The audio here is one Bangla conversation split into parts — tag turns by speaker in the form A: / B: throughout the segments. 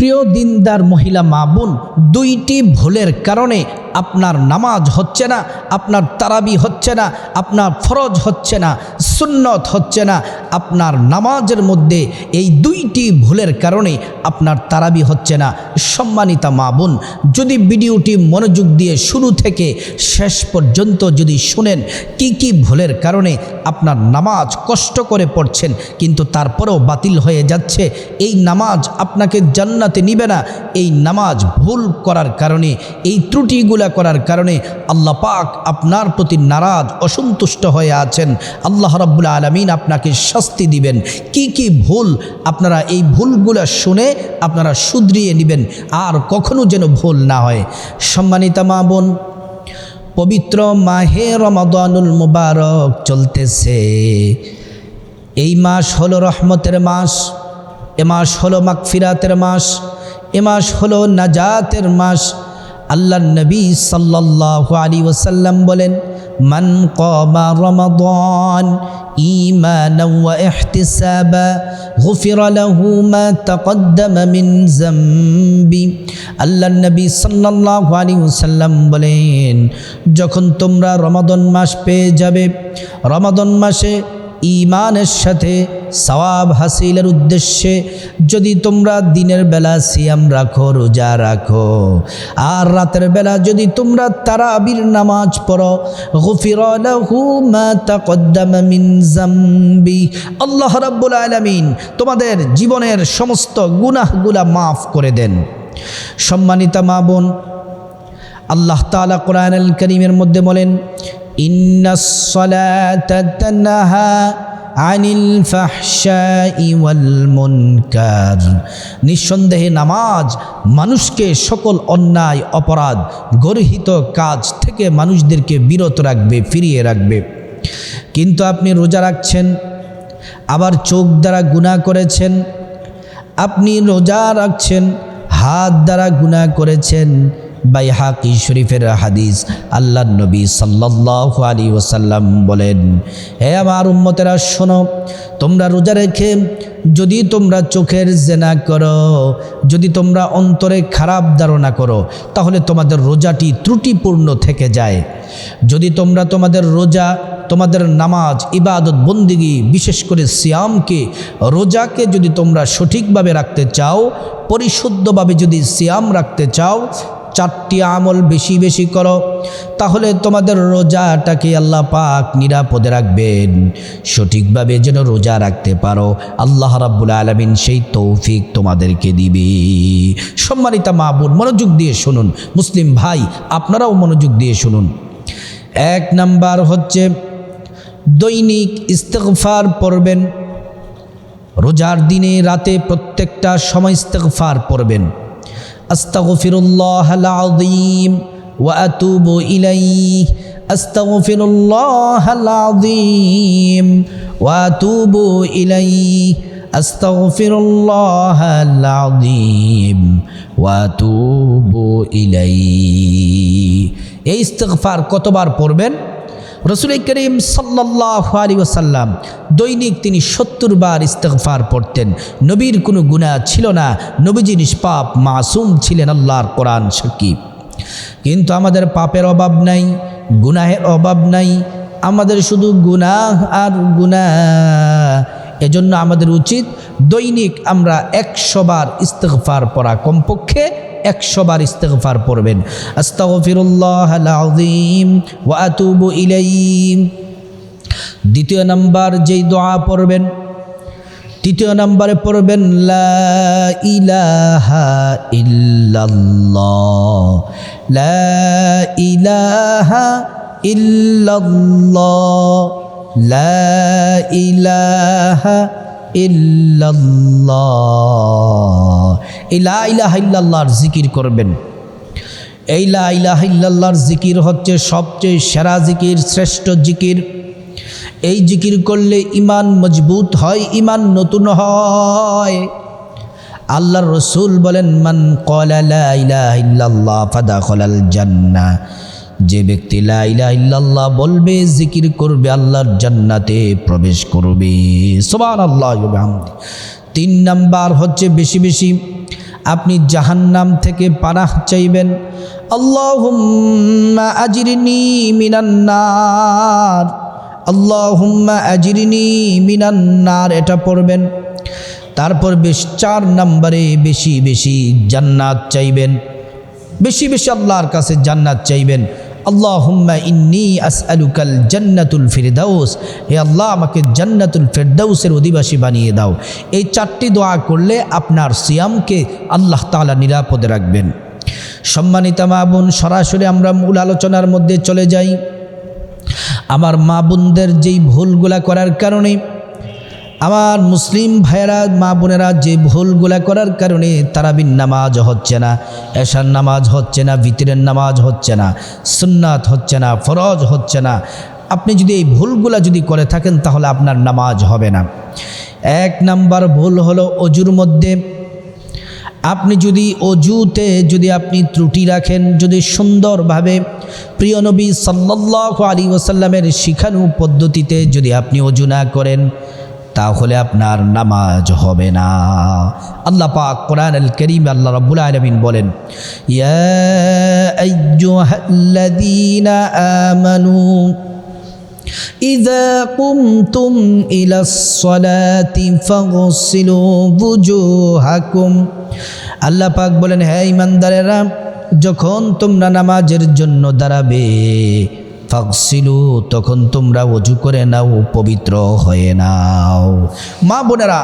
A: প্রিয় দিনদার মহিলা মা বোন, দুইটি ভুলের কারণে আপনার নামাজ হচ্ছে না, আপনার তারাবি হচ্ছে না, আপনার ফরজ হচ্ছে না, সুন্নত হচ্ছে না, আপনার নামাজের মধ্যে এই দুইটি ভুলের কারণে আপনার তারাবি হচ্ছে না। সম্মানিতা মা বোন, যদি ভিডিওটি মনোযোগ দিয়ে শুরু থেকে শেষ পর্যন্ত যদি শুনেন কি কি ভুলের কারণে আপনার নামাজ কষ্ট করে পড়ছেন, কিন্তু তারপরেও বাতিল হয়ে যাচ্ছে, এই নামাজ আপনাকে জান্নাতে নিবে না। এই নামাজ ভুল করার কারণে, এই ত্রুটিগুলা করার কারণে আল্লাহ পাক আপনার প্রতি নারাজ, অসন্তুষ্ট হয়ে আছেন। আল্লাহ রাব্বুল আলমিন আপনাকে শাস্তি দিবেন। কি কি ভুল আপনারা এই ভুলগুলা শুনে আপনারা শুধরিয়ে নেবেন, আর কখনো যেন ভুল না হয়। সম্মানিতা মা বোন, পবিত্র মাহে রমাদানুল মুবারক চলতেছে। এই মাস হলো রহমতের মাস। এ মাস হলো মাগফিরাতের মাস এ মাস হলো নাজাতের মাস আল্লাহ নবী সাল্লাল্লাহু আলী ওসাল্লাম বলেন মান কমা রমাদান إيمانا واحتسابا غفر له ما تقدم من ذنبي আল্লাহ নবী সাল্লাল্লাহু আলাইহি ওয়াসাল্লাম বলেন যখন তোমরা রমাদান মাস পেয়ে যাবে রমাদান মাসে ইমানের সাথে সওয়াব হাসিলের উদ্দেশ্যে, যদি তোমরা দিনের বেলা সিয়াম রাখো, রোজা রাখো, আর রাতের বেলা যদি তোমরা তারাবির নামাজ পড়ো আল্লাহ রাব্বুল আলামিন তোমাদের জীবনের সমস্ত গুনাহগুলা মাফ করে দেন। সম্মানিতা মা বোন, আল্লাহ তাআলা কোরআনুল করিমের মধ্যে বলেন তানহা আনিল ফাহশাই ওয়াল মুনকার। নিঃসন্দেহে নামাজ মানুষকে সকল অন্যায়, অপরাধ, গর্হিত কাজ থেকে মানুষদেরকে বিরত রাখবে, ফিরিয়ে রাখবে। কিন্তু আপনি রোজা রাখছেন, আবার চোখ দ্বারা গুণা করেছেন, আপনি রোজা রাখছেন, হাত দ্বারা গুণা করেছেন বাই হাকি শরীফের হাদিস আল্লাহ নবী সাল্লাহ আলী ওসাল্লাম বলেন, হে আমার উম্মতেরা, শোনো, তোমরা রোজা রেখে যদি তোমরা চোখের জেনা করো, যদি তোমরা অন্তরে খারাপ ধারণা করো, তাহলে তোমাদের রোজাটি ত্রুটিপূর্ণ থেকে যায়। যদি তোমরা তোমাদের রোজা, তোমাদের নামাজ, ইবাদত, বন্দিগি, বিশেষ করে সিয়ামকে, রোজাকে যদি তোমরা সঠিকভাবে রাখতে চাও, পরিশুদ্ধভাবে যদি সিয়াম রাখতে চাও চারটি আমল বেশি বেশি করো, তাহলে তোমাদের রোজাটাকে আল্লাহ পাক নিরাপদে রাখবেন। সঠিকভাবে যেন রোজা রাখতে পারো, আল্লাহ রাব্বুল আলমিন সেই তৌফিক তোমাদেরকে দিবে। সম্মানিতা বোন, মনোযোগ দিয়ে শুনুন। মুসলিম ভাই, আপনারাও মনোযোগ দিয়ে শুনুন। এক নাম্বার হচ্ছে, দৈনিক ইস্তেকফার পড়বেন। রোজার দিনে রাতে প্রত্যেকটা সময় ইস্তেগফার পড়বেন। আস্তাগফিরুল্লাহ আল-আযীম ওয়া আতুবু ইলাইহি। আস্তাগফিরুল্লাহ আল-আযীম ওয়া আতুবু ইলাইহি। আস্তাগফিরুল্লাহ আল-আযীম ওয়া আতুবু ইলাইহি। এই ইস্তেগফার কতবার পড়বেন? রসুল করিম সাল্লাহ আলী ওসাল্লাম দৈনিক তিনি সত্তর বার ইস্তেগফার পড়তেন। নবীর কোনো গুণা ছিল না। নবীজি নিষ্পাপ, মাসুম ছিলেন আল্লাহর কোরআন সাক্ষী কিন্তু আমাদের পাপের অভাব নাই, গুনাহের অভাব নাই। আমাদের শুধু গুনাহ আর গুনাহ। এজন্য আমাদের উচিত দৈনিক আমরা একশো বার ইস্তেগফার পড়া কমপক্ষে একশো বার ইস্তেগফার পড়বেন। আস্তাগফিরুল্লাহ আল-আযীম ওয়া আতুবু ইলাইহি। দ্বিতীয় নাম্বার যেই দোয়া পড়বেন, তৃতীয় নাম্বারে পড়বেন, লা ইলাহা ইল্লাল্লাহ। লা ইলাহা ইল্লাল্লাহ। লা ইলাহা ইল্লাল্লাহ। এই লা জিকির করবেন। এই লা ইলাহা জিকির হচ্ছে সবচেয়ে সেরা জিকির, শ্রেষ্ঠ জিকির। এই জিকির করলে ইমান মজবুত হয় ইমান নতুন হয়। আল্লাহর রসুল বলেন, মান কলা ইলাহা ফাদা খলাল জান্নাহ। যে ব্যক্তি লা ইলাহা ইল্লাল্লাহ বলবে, জিকির করবে, আল্লাহর জান্নাতে প্রবেশ করবে। সুবহানাল্লাহ আল্লাহ তিন নাম্বার হচ্ছে বেশি বেশি, আপনি জাহান্নাম থেকে পানাহ চাইবেন। আল্লাহুম্মা আজিরনি মিনান্নার আল্লাহুম্মা আজিরনি মিনান্নার এটা পড়বেন। তারপর বেশ চার নম্বরে বেশি বেশি জান্নাত চাইবেন। বেশি বেশি আল্লাহর কাছে জান্নাত চাইবেন। আল্লাহুম্মা ইন্নি আসআলুকাল জান্নাতুল ফিরদাউস। হে আল্লাহ, আমাকে জান্নাতুল ফিরদাউসের অধিবাসী বানিয়ে দাও। এই চারটি দোয়া করলে আপনার সিয়ামকে আল্লাহ তাআলা নিরাপদে রাখবেন। সম্মানিতা মা বোন, সরাসরি আমরা মূল আলোচনার মধ্যে চলে যাই। আমার মা বোনদের যেই ভুলগুলা করার কারণে আমার মুসলিম ভাইয়েরা, মা বোনেরা, যে ভুলগুলা করার কারণে তারাবিন নামাজ হচ্ছে না, এশার নামাজ হচ্ছে না, ভিতরের নামাজ হচ্ছে না, সুন্নাত হচ্ছে না, ফরজ হচ্ছে না। আপনি যদি এই ভুলগুলা যদি করে থাকেন, তাহলে আপনার নামাজ হবে না। এক নাম্বার ভুল হলো অজুর মধ্যে। আপনি যদি অজুতে যদি আপনি ত্রুটি রাখেন, যদি সুন্দরভাবে প্রিয় নবী সাল্লাহ আলী ওসাল্লামের শিখানু পদ্ধতিতে যদি আপনি অজু না করেন তাহলে আপনার নামাজ হবে না আল্লাহ পাক কোরআন আল করিম আল্লাহ রব্বুল আলমিন বলেন ইয়া আইয়ুহাল্লাযীনা আমানু إذا قمتم إلى الصلاة فاغسلوا وجوهكم আল্লাহ পাক বলেন হ্যাঁ ইমানদারেরা যখন তোমরা নামাজের জন্য দাঁড়াবে ফাকসিলু তখন তোমরা অজু করে নাও, পবিত্র হয়ে নাও। মা বোনেরা,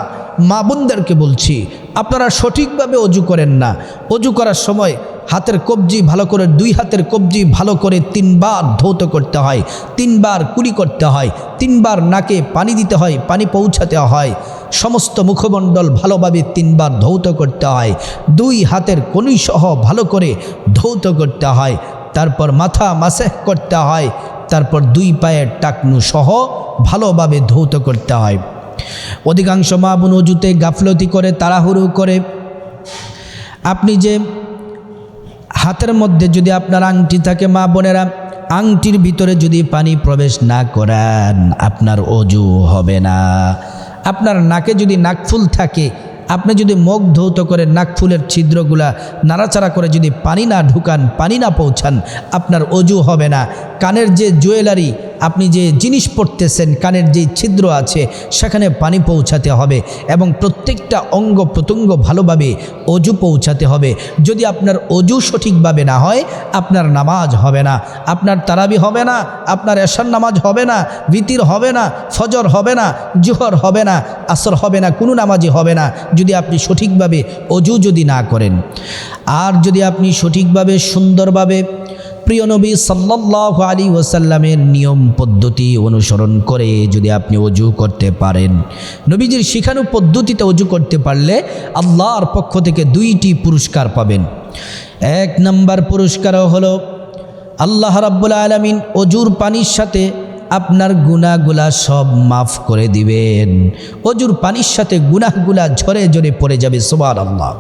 A: মা বোনদেরকে বলছি, আপনারা সঠিকভাবে অজু করেন না। অজু করার সময় হাতের কবজি ভালো করে, দুই হাতের কবজি ভালো করে তিনবার ধৌত করতে হয়, তিনবার কুড়ি করতে হয়, তিনবার নাকে পানি দিতে হয়, পানি পৌঁছাতে হয়। সমস্ত মুখমণ্ডল ভালোভাবে তিনবার ধৌত করতে হয়, দুই হাতের কনুই সহ ভালো করে ধৌত করতে হয় তারপর মাথা মাসেহ করতে হয়, তারপর দুই পায়ের টাকনু সহ ভালোভাবে ধৌত করতে হয়। অধিকাংশ মা বোন অজুতে গাফলতি করে, তাড়াহুড়ো করে। আপনি যে হাতের মধ্যে যদি আপনার আংটি থাকে, মা বোনেরা, আংটির ভিতরে যদি পানি প্রবেশ না করান, আপনার অজু হবে না। আপনার নাকে যদি নাকফুল থাকে আপনি যদি মুখ ধৌত করে নাক ফুলের ছিদ্রগুলা নাড়াচাড়া করে যদি পানি না ঢুকান, পানি না পৌঁছান, আপনার অজু হবে না। কানের যে জুয়েলারি আপনি যে জিনিস পড়তেছেন, কানের যে ছিদ্র আছে, সেখানে পানি পৌঁছাতে হবে এবং প্রত্যেকটা অঙ্গ প্রত্যঙ্গ ভালোভাবে অজু পৌঁছাতে হবে। যদি আপনার অজু সঠিকভাবে না হয়, আপনার নামাজ হবে না। আপনার তারাবি হবে না, আপনার এশার নামাজ হবে না, ভিতির হবে না, ফজর হবে না, জোহর হবে না, আসর হবে না, কোনো নামাজই হবে না। যদি আপনি সঠিকভাবে অজু যদি না করেন, আর যদি আপনি সঠিকভাবে সুন্দরভাবে প্রিয় নবী সাল্লাহ আলী ওসাল্লামের নিয়ম পদ্ধতি অনুসরণ করে যদি আপনি অজু করতে পারেন। নবীজির শিখানু পদ্ধতিতে অজু করতে পারলে আল্লাহর পক্ষ থেকে দুইটি পুরস্কার পাবেন। এক নম্বর পুরস্কার হলো, আল্লাহ রাব্বুল আলমিন অজুর পানির সাথে আপনার গুনাগুলা সব মাফ করে দিবেন। অজুর পানির সাথে গুনাহগুলা ঝরে ঝরে পড়ে যাবে সোবার আল্লাহ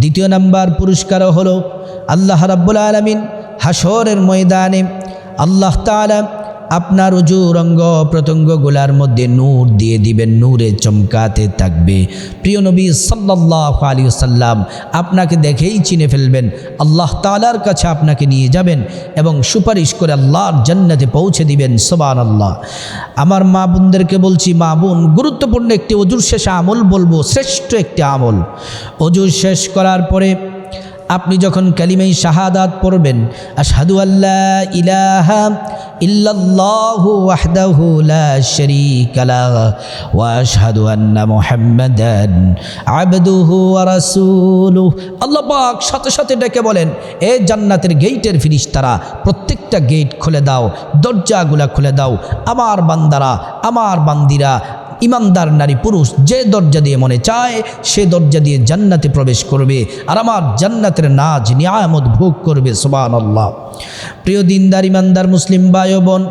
A: দ্বিতীয় নাম্বার পুরস্কার হলো, আল্লাহ রাব্বুল আলমিন হাসরের ময়দানে আল্লাহ তাআলা আপনার উজু রঙ্গ প্রত্যঙ্গগুলার মধ্যে নূর দিয়ে দিবেন, নূরে চমকাতে থাকবে। প্রিয় নবী সাল্লাহ আলী সাল্লাম আপনাকে দেখেই চিনে ফেলবেন, আল্লাহ তালার কাছে আপনাকে নিয়ে যাবেন এবং সুপারিশ করে আল্লাহর জান্নাতে পৌঁছে দিবেন সোবান আল্লাহ আমার মা বোনদেরকে বলছি, মা বোন, গুরুত্বপূর্ণ একটি অজুর শেষ আমল বলব, শ্রেষ্ঠ একটি আমল। অজুর শেষ করার পরে আপনি যখন কালিমাই শাহাদাত পড়বেন, আশহাদু আল্লাহ ইলাহা ইল্লাল্লাহু ওয়াহদাহু লা শারীকা ওয়া আশহাদু আন্না মুহাম্মাদান আবদুহু ওয়া রাসূলুহু। আল্লাহ পাক সাথে সাথে ডেকে বলেন, এ জান্নাতের গেটের ফিরিশতারা, প্রত্যেকটা গেট খুলে দাও, দরজাগুলা খুলে দাও, আমার বান্দারা, আমার বান্দিরা ইমানদার নারী পুরুষ যে দরজা দিয়ে মনে চায়, সে দরজা দিয়ে জান্নাতে প্রবেশ করবে। আর আমার জান্নাতের নাজ নিয়ামত ভোগ করবে সোবান আল্লাহ প্রিয় দিনদার, ইমানদার মুসলিম ও বোন,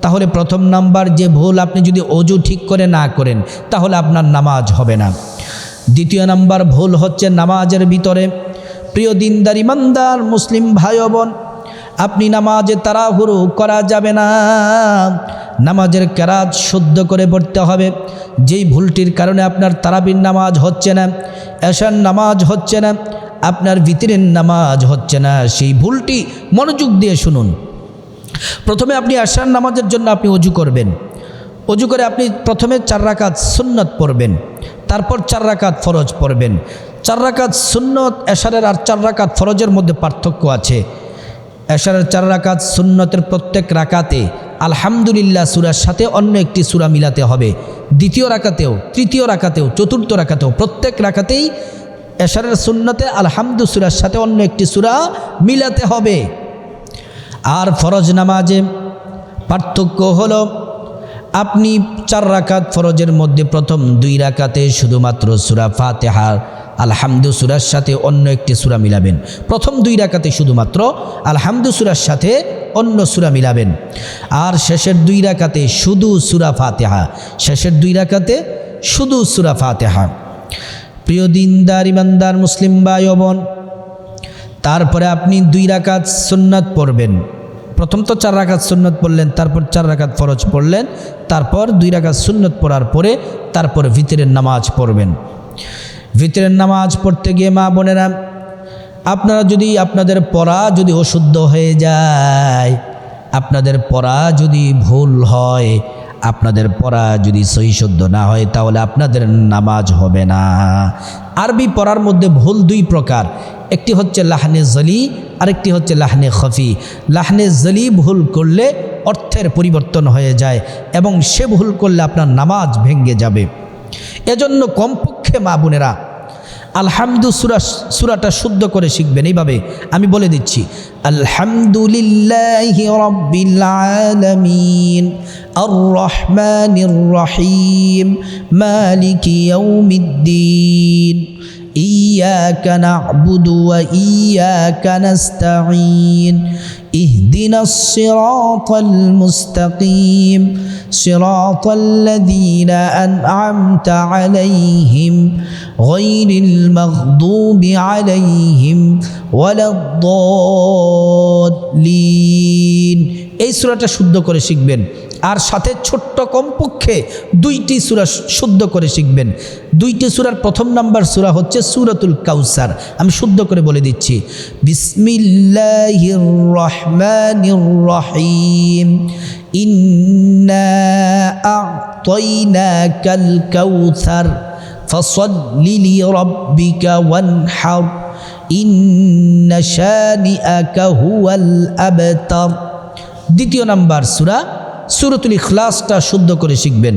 A: তাহলে প্রথম নাম্বার যে ভুল আপনি যদি অজু ঠিক করে না করেন, তাহলে আপনার নামাজ হবে না। দ্বিতীয় নাম্বার ভুল হচ্ছে নামাজের ভিতরে। প্রিয় দিনদার, ইমানদার মুসলিম ভাই বোন আপনি নামাজে তাড়াহুড়ো করা যাবে না। নামাজের কেরাত শুদ্ধ করে পড়তে হবে। যেই ভুলটির কারণে আপনার তারাবির নামাজ হচ্ছে না, এশার নামাজ হচ্ছে না, আপনার ভিতরের নামাজ হচ্ছে না, সেই ভুলটি মনোযোগ দিয়ে শুনুন। প্রথমে আপনি আশার নামাজের জন্য আপনি অজু করবেন। অজু করে আপনি প্রথমে চার রাকাত সুন্নত পড়বেন, তারপর চার রাকাত ফরজ পড়বেন। চার রাকাত সুন্নত, এশারের আর চার রাকাত ফরজের মধ্যে পার্থক্য আছে। এশারের চার রাকাত সুন্নতের প্রত্যেক রাকাতে আলহামদুলিল্লাহ সুরার সাথে অন্য একটি সুরা মিলাতে হবে। দ্বিতীয় রাকাতেও, তৃতীয় রাকাতেও, চতুর্থ রাকাতেও প্রত্যেক রাকাতেই এশারের সুন্নতে আলহামদু সুরার সাথে অন্য একটি সুরা মিলাতে হবে। আর ফরজ নামাজে পার্থক্য হলো, আপনি চার রাকাত ফরজের মধ্যে প্রথম দুই রাকাতে শুধুমাত্র সুরা ফাতেহার আলহামদু সুরার সাথে অন্য একটি সুরা মিলাবেন। প্রথম দুই রাকাতে শুধুমাত্র আলহামদু সুরার সাথে অন্য সুরা মিলাবেন। আর শেষের দুই রাকাতে শুধু সুরা ফাতেহা। শেষের দুই রাকাতে শুধু সুরা ফাতেহা। প্রিয় দিনদার, ইমানদার, মুসলিম ভাই ও বোন, তারপরে আপনি দুই রাকাত সুন্নাত পড়বেন। প্রথম তো চার রাকাত সুন্নত পড়লেন, তারপর চার রাকাত ফরজ পড়লেন, তারপর দুই রাকাত সুন্নত পড়ার পরে তারপর ভিতরের নামাজ পড়বেন। ভিতরের নামাজ পড়তে গিয়ে মা বোনেরা, আপনারা যদি আপনাদের পড়া যদি অশুদ্ধ হয়ে যায়, আপনাদের পড়া যদি ভুল হয়, আপনাদের পড়া যদি সহি শুদ্ধ না হয়, তাহলে আপনাদের নামাজ হবে না। আরবি পড়ার মধ্যে ভুল দুই প্রকার, একটি হচ্ছে লাহনে জলি, আরেকটি হচ্ছে লাহনে খফি। লাহনে জলি ভুল করলে অর্থের পরিবর্তন হয়ে যায় এবং সে ভুল করলে আপনার নামাজ ভেঙ্গে যাবে। এজন্য কমপক্ষে মা বোনেরা, আলহামদু সুরা, সুরাটা শুদ্ধ করে শিখবেন। এইভাবে আমি বলে দিচ্ছি, আলহামদুলিল্লাহ রহিম, মালিক إياك نعبد وإياك نستعين اهدنا الصراط المستقيم صراط الذين أنعمت عليهم غير المغضوب عليهم ولا الضالين এই সুরাটা শুদ্ধ করে শিখবেন আর সাথে ছোট্ট কমপক্ষে দুইটি সুরা শুদ্ধ করে শিখবেন। দুইটি সুরার প্রথম নাম্বার সুরা হচ্ছে সুরাতুল কাউসার। আমি শুদ্ধ করে বলে দিচ্ছি। বিসমিল্লাহির রহমানির রহিম ইন্না কাউসার দ্বিতীয় নাম্বার সুরা সুরতুল ইখলাসটা শুদ্ধ করে শিখবেন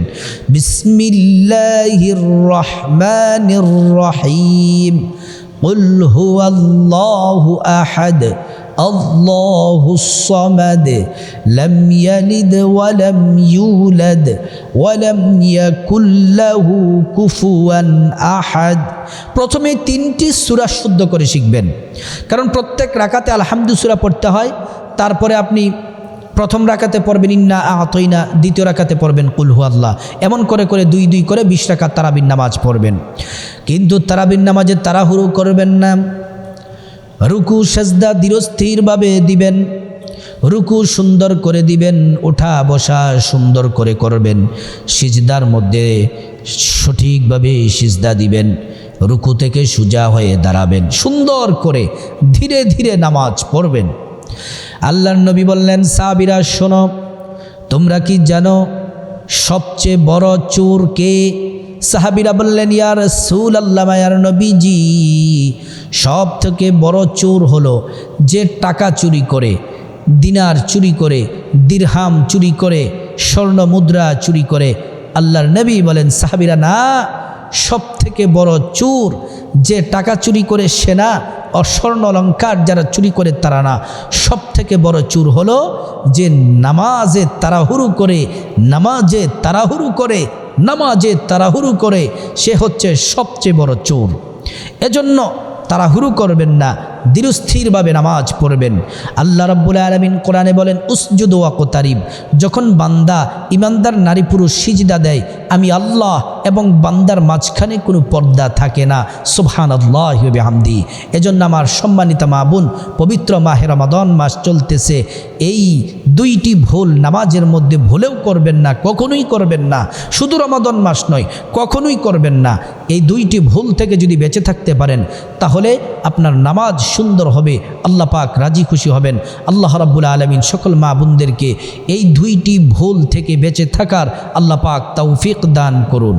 A: বিসমিল্লাহির রহমানির রহিম قل هو الله أحد الله الصمد لم يلد ولم يولد ولم يكن له كفوا أحد প্রথমে তিনটি সূরা শুদ্ধ করে শিখবেন কারণ প্রত্যেক রাকাতে আলহামদু সূরা পড়তে হয় তারপরে আপনি প্রথম রাকাতে পড়বেন, ইন্না আতইনা দ্বিতীয় রাকাতে পড়বেন কুলহু আল্লাহ এমন করে করে, দুই দুই করে বিশ রাকাত তারাবিন নামাজ পড়বেন। কিন্তু তারাবিন নামাজে তাড়াহুড়ো করবেন না। রুকু, সেজদা ধীরস্থিরভাবে দিবেন। রুকু সুন্দর করে দিবেন ওঠা বসা সুন্দর করে করবেন। সিজদার মধ্যে সঠিকভাবে সিজদা দিবেন। রুকু থেকে সুজা হয়ে দাঁড়াবেন। সুন্দর করে ধীরে ধীরে নামাজ পড়বেন। আল্লাহর নবী বললেন সাবিরা শোনো, তোমরা কি জানো সবচেয়ে বড় চোর কে? সাহাবিরা বললেন ইয়ার সুল আল্লাহ মায়ার নবীজি। সব থেকে বড় চোর হলো যে টাকা চুরি করে, দিনার চুরি করে, দিরহাম চুরি করে, স্বর্ণ মুদ্রা চুরি করে। আল্লাহর নবী বলেন, সাহাবিরা, না সব থেকে বড় চোর যে টাকা চুরি করে সেনা অস্বর্ণ অলঙ্কার যারা চুরি করে তারা না। সব থেকে বড় চুর হলো যে নামাজে তাড়াহুড়ু করে, নামাজে তাড়াহুড়ু করে, নামাজে তাড়াহুড়ু করে, সে হচ্ছে সবচেয়ে বড় চোর। এজন্য তাড়াহুড়ু করবেন না দৃঢ়স্থিরভাবে নামাজ পড়বেন। আল্লাহ রাব্বুল আলমিন কোরআনে বলেন, উসজুদ ওয়াকতারিব যখন বান্দা ইমানদার নারী পুরুষ সিজদা দেয়, আমি আল্লাহ এবং বান্দার মাঝখানে কোনো পর্দা থাকে না। সুবহান আল্লাহ হামদি এজন্য আমার সম্মানিত মা বোন, পবিত্র মাহে রমাদন মাস চলতেছে। এই দুইটি ভুল নামাজের মধ্যে ভুলেও করবেন না, কখনোই করবেন না। শুধু রমাদন মাস নয়, কখনোই করবেন না। এই দুইটি ভুল থেকে যদি বেঁচে থাকতে পারেন, তাহলে আপনার নামাজ সুন্দর হবে, আল্লাহ পাক রাজি খুশি হবেন। আল্লাহ রাব্বুল আলমিন সকল মা বোনদেরকে এই দুইটি ভুল থেকে বেঁচে থাকার আল্লাহ পাক তৌফিক দান করুন।